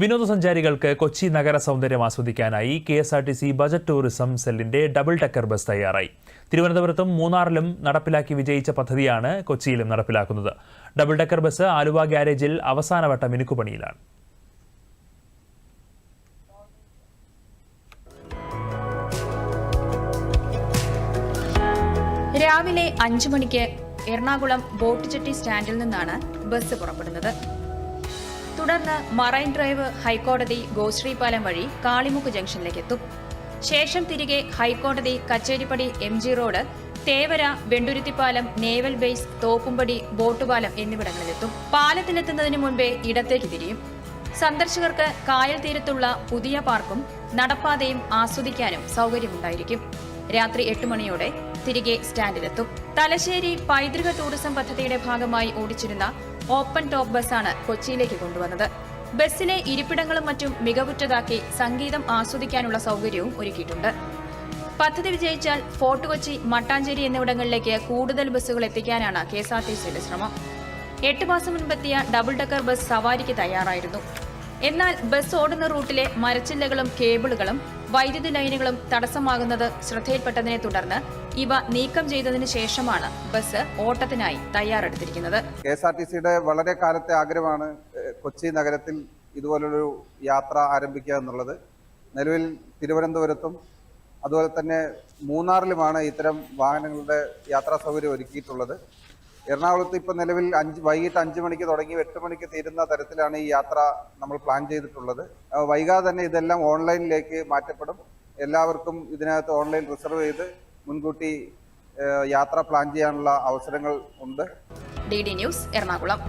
വിനോദസഞ്ചാരികൾക്ക് കൊച്ചി നഗര സൗന്ദര്യം ആസ്വദിക്കാനായി K S R T C budget tourism സെല്ലിന്റെ ഡബിൾ ടക്കർ ബസ് തയ്യാറായി. തിരുവനന്തപുരത്തും മൂന്നാറിലും നടപ്പിലാക്കി വിജയിച്ച പദ്ധതിയാണ് കൊച്ചിയിലും നടപ്പിലാക്കുന്നത്. ഡബിൾ ടക്കർ ബസ് ആലുവ ഗ്യാരേജിൽ അവസാനവട്ട മിനുക്കുപണിയിലാണ്. രാവിലെ അഞ്ചു മണിക്ക് എറണാകുളം ബോട്ട് ജെട്ടി സ്റ്റാൻഡിൽ നിന്നാണ് ബസ് പുറപ്പെടുന്നത്. തുടർന്ന് മറൈൻ ഡ്രൈവ് ഹൈക്കോടതി ഗോശ്രീപാലം വഴി കാളിമുക്ക് ജംഗ്ഷനിലേക്ക് എത്തും ശേഷം തിരികെ ഹൈക്കോടതി Kacheripady M G road Thevara വെണ്ടുരുത്തിപ്പാലം naval base Thoppumpady ബോട്ടുപാലം എന്നിവിടങ്ങളിലെത്തും. പാലത്തിലെത്തുന്നതിന് മുൻപേ ഇടത്തേക്ക് തിരിയും. സന്ദർശകർക്ക് കായൽ തീരത്തുള്ള പുതിയ പാർക്കും നടപ്പാതയും ആസ്വദിക്കാനും സൗകര്യമുണ്ടായിരിക്കും. രാത്രി എട്ട് മണിയോടെ തിരികെ സ്റ്റാൻഡിലെത്തും. തലശ്ശേരി പൈതൃക ടൂറിസം പദ്ധതിയുടെ ഭാഗമായി ഓടിച്ചിരുന്ന ഓപ്പൺ ടോപ്പ് ബസ്സാണ് കൊച്ചിയിലേക്ക് കൊണ്ടുവന്നത്. ബസ്സിലെ ഇരിപ്പിടങ്ങളും മറ്റും മികവുറ്റതാക്കി സംഗീതം ആസ്വദിക്കാനുള്ള സൗകര്യവും ഒരുക്കിയിട്ടുണ്ട്. പദ്ധതി വിജയിച്ചാൽ ഫോർട്ട് കൊച്ചി മട്ടാഞ്ചേരി എന്നിവിടങ്ങളിലേക്ക് കൂടുതൽ ബസ്സുകൾ എത്തിക്കാനാണ് കെ എസ് ആർ ടി സിയുടെ ശ്രമം. എട്ട് മാസം മുൻപെത്തിയ ഡബിൾ ഡക്കർ ബസ് സവാരിക്ക് തയ്യാറായിരുന്നു. എന്നാൽ ബസ് ഓടുന്ന റൂട്ടിലെ മരച്ചില്ലകളും കേബിളുകളും വൈദ്യുതി ലൈനുകളും തടസ്സമാകുന്നത് ശ്രദ്ധയിൽപ്പെട്ടതിനെ തുടർന്ന് ഇവ നീക്കം ചെയ്തതിന് ശേഷമാണ് ബസ് ഓട്ടത്തിനായി തയ്യാറെടുത്തിരിക്കുന്നത്. കെ എസ് ആർ ടി സിയുടെ വളരെ കാലത്തെ ആഗ്രഹമാണ് കൊച്ചി നഗരത്തിൽ ഇതുപോലൊരു യാത്ര ആരംഭിക്കുക എന്നുള്ളത്. നിലവിൽ തിരുവനന്തപുരത്തും അതുപോലെ തന്നെ മൂന്നാറിലുമാണ് ഇത്തരം വാഹനങ്ങളുടെ യാത്രാ സൗകര്യം ഒരുക്കിയിട്ടുള്ളത്. എറണാകുളത്ത് ഇപ്പോൾ നിലവിൽ അഞ്ച് വൈകിട്ട് അഞ്ച് മണിക്ക് തുടങ്ങി എട്ട് മണിക്ക് തീരുന്ന തരത്തിലാണ് ഈ യാത്ര നമ്മൾ പ്ലാൻ ചെയ്തിട്ടുള്ളത്. വൈകാതെ തന്നെ ഇതെല്ലാം ഓൺലൈനിലേക്ക് മാറ്റപ്പെടും. എല്ലാവർക്കും ഇതിനകത്ത് ഓൺലൈൻ റിസർവ് ചെയ്ത് മുൻകൂട്ടി യാത്ര പ്ലാൻ ചെയ്യാനുള്ള അവസരങ്ങൾ ഉണ്ട്. D D news Ernakulam.